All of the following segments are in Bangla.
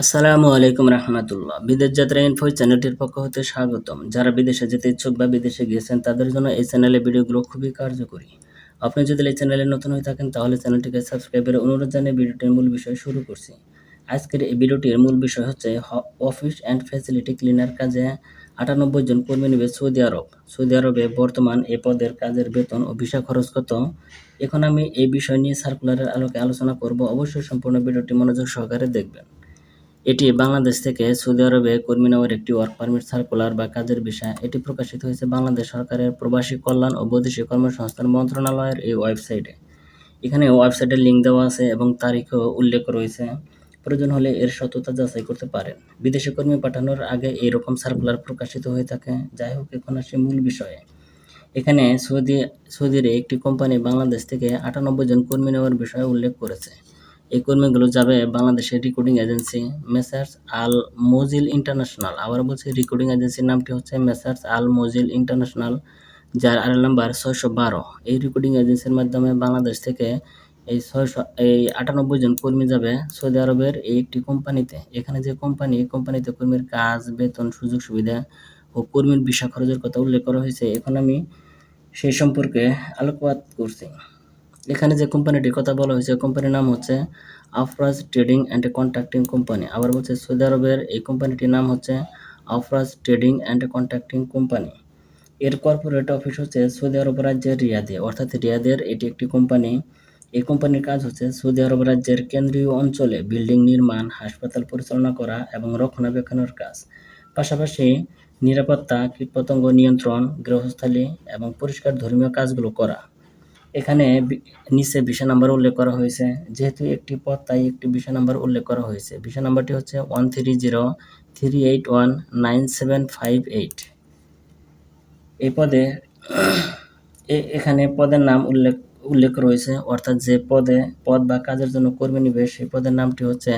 আসসালামু আলাইকুম রহমতুল্লাহ। বিদেশ যাত্রা ইনফো চ্যানেলটির পক্ষ হতে স্বাগতম। যারা বিদেশে যেতে ইচ্ছুক বা বিদেশে গিয়েছেন, তাদের জন্য এই চ্যানেলে ভিডিওগুলো খুবই কার্যকরী। আপনি যদি এই চ্যানেলে নতুন হয়ে থাকেন, তাহলে চ্যানেলটিকে সাবস্ক্রাইবের অনুরোধ জানিয়ে ভিডিওটির মূল বিষয় শুরু করছি। আজকের এই ভিডিওটির মূল বিষয় হচ্ছে অফিস অ্যান্ড ফ্যাসিলিটি ক্লিনার কাজে আটানব্বই জন কর্মী নেবে সৌদি আরব। সৌদি আরবে বর্তমান এ পদের কাজের বেতন ও ভিসা খরচ কত? এখন আমি এই বিষয় নিয়ে সার্কুলারের আলোকে আলোচনা করব। অবশ্যই সম্পূর্ণ ভিডিওটি মনোযোগ সহকারে দেখবেন। এটি বাংলাদেশ থেকে সৌদি আরবে কর্মী নেওয়ার একটি ওয়ার্ক পারমিট সার্কুলার বা কাজের বিষয়। এটি প্রকাশিত হয়েছে বাংলাদেশ সরকারের প্রবাসী কল্যাণ ও বৈদেশিক কর্মসংস্থান মন্ত্রণালয়ের এই ওয়েবসাইটে। এখানে ওয়েবসাইটের লিঙ্ক দেওয়া আছে এবং তারিখও উল্লেখ রয়েছে। প্রয়োজন হলে এর সততা যাচাই করতে পারেন। বিদেশি কর্মী পাঠানোর আগে এইরকম সার্কুলার প্রকাশিত হয়ে থাকে। যাই হোক, এখন আসে মূল বিষয়ে। এখানে সৌদি, সৌদির একটি কোম্পানি বাংলাদেশ থেকে আটানব্বই জন কর্মী নেওয়ার বিষয়ে উল্লেখ করেছে। এই কর্মীগুলো যাবে বাংলাদেশের recording agency messrs Al Mazil international আবার বলছি রেকর্ডিং এজেন্সির নামটি হচ্ছে মেসার্স আল মজিল ইন্টারন্যাশনাল যার আর নাম্বার ছয়শো বারো। এই রেকর্ডিং এজেন্সির মাধ্যমে বাংলাদেশ থেকে এই ছয়শো, এই আটানব্বই জন কর্মী যাবে সৌদি আরবের এই একটি কোম্পানিতে। এখানে যে কোম্পানি, এই কোম্পানিতে কর্মীর কাজ, বেতন, সুযোগ সুবিধা ও কর্মীর ভিসা খরচের কথা উল্লেখ করা হয়েছে। এখন আমি সেই সম্পর্কে আলোকপাত করছি। এখানে যে কোম্পানিটির কথা বলা হয়েছে কোম্পানির নাম হচ্ছে Afraz trading and contracting company আবার বলছে, সৌদি আরবের এই কোম্পানিটির নাম হচ্ছে Afraz trading and contracting company এর কর্পোরেট অফিস হচ্ছে সৌদি আরব রাজ্যের রিয়াদে। অর্থাৎ রিয়াদের এটি একটি কোম্পানি এই কোম্পানির কাজ হচ্ছে সৌদি আরব রাজ্যের কেন্দ্রীয় অঞ্চলে বিল্ডিং নির্মাণ, হাসপাতাল পরিচালনা করা এবং রক্ষণাবেক্ষণের কাজ। পাশাপাশি নিরাপত্তা, কীটপতঙ্গ নিয়ন্ত্রণ, গৃহস্থালী এবং পরিষ্কার ধর্মীয় কাজগুলো করা। এখানে নিচে ভিসা নাম্বার উল্লেখ করা হয়েছে। যেহেতু একটি পদ, তাই একটি ভিসা নাম্বার উল্লেখ করা হয়েছে। ভিসা নাম্বারটি হচ্ছে one three zero three eight one nine seven five eight এই পদে এখানে পদের নাম উল্লেখ উল্লেখ রয়েছে। অর্থাৎ যে পদে, পদ বা কাজের জন্য কর্মী নিবে, সেই পদের নামটি হচ্ছে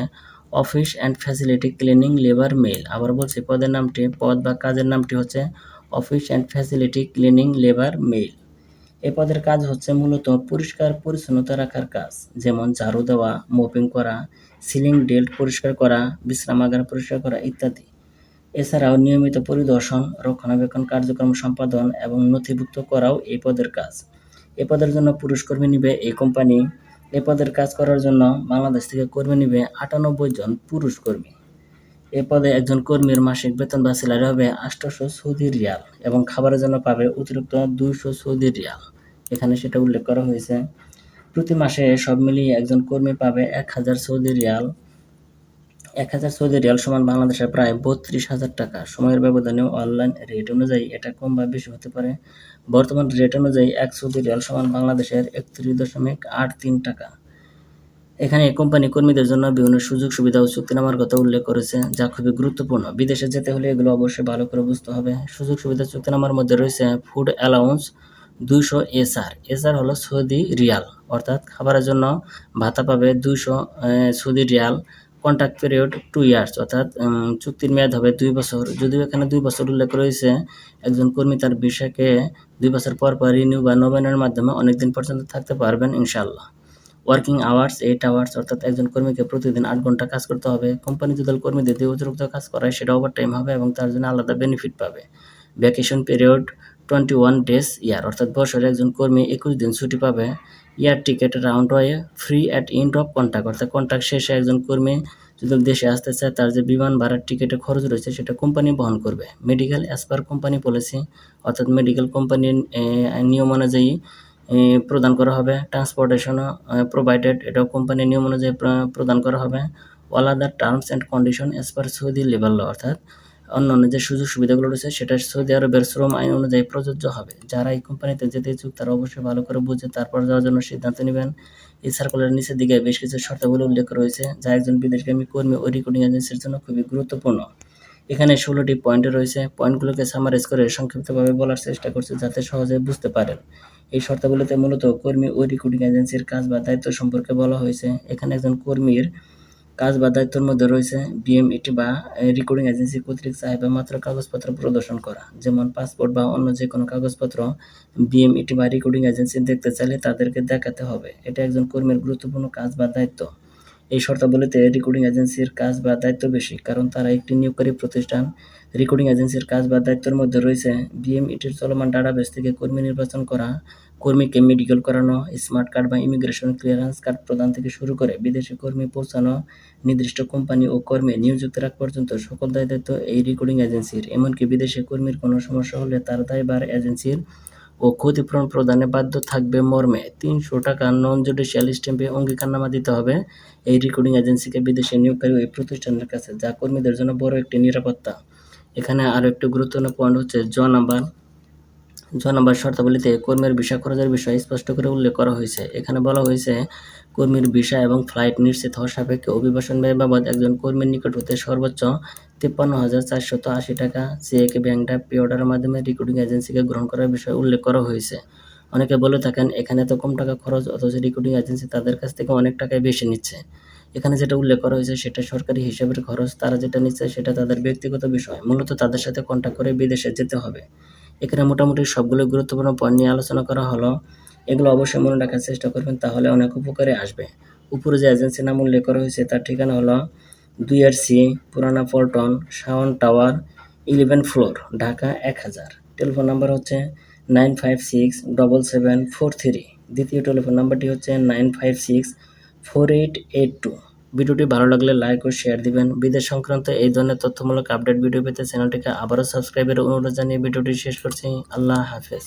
office and facility cleaning labour male আবার বলছি, পদের নামটি, পদ বা কাজের নামটি হচ্ছে office and facility cleaning labour male এ পদের কাজ হচ্ছে মূলত পরিষ্কার পরিচ্ছন্নতা রাখার কাজ, যেমন ঝাড়ু দেওয়া মোপিং করা সিলিং ডেল্ট পরিষ্কার করা বিশ্রামাগার পরিষ্কার করা ইত্যাদি। এছাড়াও নিয়মিত পরিদর্শন, রক্ষণাবেক্ষণ কার্যক্রম সম্পাদন এবং নথিভুক্ত করাও এই পদের কাজ। এ পদের জন্য পুরুষ কর্মী নিবে এই কোম্পানি। এ পদের কাজ করার জন্য বাংলাদেশ থেকে কর্মী নিবে আটানব্বই জন পুরুষ কর্মী। এ পদে একজন কর্মীর মাসিক বেতন বা স্যালারি হবে আটশোশো সৌদি রিয়াল এবং খাবারের জন্য পাবে অতিরিক্ত দুইশো সৌদি রিয়াল। এখানে সেটা উল্লেখ করা হয়েছে। প্রতি মাসে সব মিলিয়ে একজন কর্মী পাবে এক হাজার সৌদি রিয়াল। এক হাজার সৌদি রিয়াল সমান বাংলাদেশের প্রায় বত্রিশ হাজার টাকা। সময়ের ব্যবধানে অনলাইন রেট অনুযায়ী এটা কম বা বেশি হতে পারে। বর্তমান রেট অনুযায়ী এক সৌদি রিয়াল সমান বাংলাদেশের একত্রিশ দশমিক আট তিন টাকা। এখানে কোম্পানি কর্মীদের জন্য বিভিন্ন সুযোগ, সুবিধা ও চুক্তিনামার কথা উল্লেখ করেছে, যা খুবই গুরুত্বপূর্ণ। বিদেশে যেতে হলে এগুলো অবশ্যই ভালো করে বুঝতে হবে। সুযোগ, সুবিধা চুক্তিনামার মধ্যে রয়েছে ফুড অ্যালাউন্স দুইশো এসআর। এসআর হলো সৌদি রিয়াল, অর্থাৎ খাবারের জন্য ভাতা পাবে দুইশো Saudi riyal contract period two years, অর্থাৎ চুক্তির মেয়াদ হবে দুই বছর। যদিও এখানে দুই বছর উল্লেখ রয়েছে, একজন কর্মী তার বিষয়কে দুই বছর পর পর রিনিউ বা নবায়নের মাধ্যমে অনেকদিন পর্যন্ত থাকতে পারবেন ইনশাল্লাহ ওয়ার্কিং আওয়ার্স এইট আওয়ার্স অর্থাৎ একজন কর্মীকে প্রতিদিন আট ঘণ্টা কাজ করতে হবে। কোম্পানি যদি কর্মীদের দিয়ে অতিরিক্ত কাজ করায় সেটা ওভার টাইম হবে এবং তার জন্য আলাদা বেনিফিট পাবে। Vacation period twenty one days year অর্থাৎ বছরে একজন কর্মী একুশ দিন ছুটি পাবে। Year ticket round way free at end of contract অর্থাৎ কন্ট্যাক্ট শেষে একজন কর্মী যদি দেশে আসতে চায়, তার যে বিমান ভাড়ার টিকিটের খরচ রয়েছে, সেটা কোম্পানি বহন করবে। Medical as per company policy অর্থাৎ মেডিকেল কোম্পানির নিয়ম অনুযায়ী প্রদান করা হবে। ট্রান্সপোর্টেশনও প্রোভাইডেড এটাও কোম্পানির নিয়ম অনুযায়ী প্রদান করা হবে। All other terms and condition as per Saudi labour law অর্থাৎ অন্যান্য যে সুযোগ সুবিধাগুলো রয়েছে, সেটা সৌদি আরবের শ্রম আইন অনুযায়ী প্রযোজ্য হবে। যারা এই কোম্পানিতে যেতে ইচ্ছুক, তারা অবশ্যই ভালো করে বুঝে তারপর যাওয়ার জন্য সিদ্ধান্ত নেবেন। এই সার্কুলারের নিচের দিকে বেশ কিছু শর্তাবলী উল্লেখ রয়েছে, যা একজন বিদেশগামী কর্মী ও রেকর্ডিং এজেন্সির জন্য খুবই গুরুত্বপূর্ণ। এখানে ষোলোটি পয়েন্ট রয়েছে। পয়েন্টগুলোকে সামারাইজ করে সংক্ষিপ্তভাবে বলার চেষ্টা করছে, যাতে সহজে বুঝতে পারেন। এই শর্তাবলীতে মূলত কর্মী ও রেকর্ডিং এজেন্সির কাজ বা দায়িত্ব সম্পর্কে বলা হয়েছে। এখানে একজন কর্মীর কাজ বা দায়িত্বের মধ্যে রয়েছে বিএমইটি বা রেকর্ডিং এজেন্সি কর্তৃক চাহিদা মাত্র কাগজপত্র প্রদর্শন করা। যেমন পাসপোর্ট বা অন্য যে কোনো কাগজপত্র বিএমইটি বা রেকর্ডিং এজেন্সি দেখতে চাইলে তাদেরকে দেখাতে হবে। এটা একজন কর্মীর গুরুত্বপূর্ণ কাজ বা দায়িত্ব। এই শর্তাবলীতে রেকর্ডিং এজেন্সির কাজ বা দায়িত্ব বেশি, কারণ তারা একটি নিয়োগকারী প্রতিষ্ঠান। রেকর্ডিং এজেন্সির কাজ বা দায়িত্বের মধ্যে রয়েছে বিএমইটির চলমান ডাটাবেস থেকে কর্মী নির্বাচন করা, কর্মীকে মেডিকেল করানো স্মার্ট কার্ড বা ইমিগ্রেশন ক্লিয়ারেন্স কার্ড প্রদান থেকে শুরু করে বিদেশি কর্মী পৌঁছানো, নির্দিষ্ট কোম্পানি ও কর্মী নিয়োজিত রাখ পর্যন্ত সকল দায় দায়িত্ব এই রেকর্ডিং এজেন্সির এমনকি বিদেশি কর্মীর কোনো সমস্যা হলে তার দায়ভার এজেন্সির ও ক্ষতিপূরণ প্রদানে বাধ্য থাকবে মর্মে। তিনশো টাকা নন জুডিশিয়াল স্ট্যাম্পে অঙ্গীকারনামা দিতে হবে। এই রেকর্ডিং এজেন্সিকে বিদেশে নিয়োগকারী এই প্রতিষ্ঠানের কাছে। যা কর্মীদের জন্য বড় একটি নিরাপত্তা। এখানে আরও একটি গুরুত্বপূর্ণ পয়েন্ট হচ্ছে জ নাম্বার। ছ নম্বর শর্তাবলীতে কর্মীর ভিসা খরচের বিষয়ে স্পষ্ট করে উল্লেখ করা হয়েছে। এখানে বলা হয়েছে, কর্মীর ভিসা এবং ফ্লাইট নিশ্চিত হওয়ার সাপেক্ষে অভিবাসন ব্যয় বাবদ একজন কর্মীর নিকট হতে সর্বোচ্চ তিপ্পান্ন হাজার চারশত আশি টাকা চেক ব্যাংক ড্রাফট পে অর্ডারের মাধ্যমে রেকর্ডিং এজেন্সিকে গ্রহণ করার বিষয়ে উল্লেখ করা হয়েছে। অনেকে বলে থাকেন, এখানে তো কম টাকা খরচ, অথচ রেকর্ডিং এজেন্সি তাদের কাছ থেকে অনেক টাকায় বেশি নিচ্ছে। এখানে যেটা উল্লেখ করা হয়েছে, সেটা সরকারি হিসাবের খরচ, তারা যেটা নিচ্ছে সেটা তাদের ব্যক্তিগত বিষয়। মূলত তাদের সাথে কন্ট্যাক্ট করে বিদেশে যেতে হবে। এখানে মোটামুটি সবগুলো গুরুত্বপূর্ণ পয়েন্ট নিয়ে আলোচনা করা হলো। এগুলো অবশ্যই মনে রাখার চেষ্টা করবেন, তাহলে অনেক উপকারে আসবে। উপরে যে এজেন্সির নাম উল্লেখ করা হয়েছে, তার ঠিকানা হলো দুই আর C, Purana Paltan, Shaon tower, eleven floor, Dhaka এক হাজার। টেলিফোন নাম্বার হচ্ছে nine five six double seven four three. দ্বিতীয় টেলিফোন নাম্বারটি হচ্ছে nine five six four eight eight two. ভিডিওটি ভালো লাগলে লাইক ও শেয়ার দিবেন। বিদেশ সংক্রান্ত এই ধরনের তথ্যমূলক আপডেট ভিডিও পেতে চ্যানেলটিকে আবারও সাবস্ক্রাইবের অনুরোধ জানিয়ে ভিডিওটি শেষ করছি। আল্লাহ হাফেজ।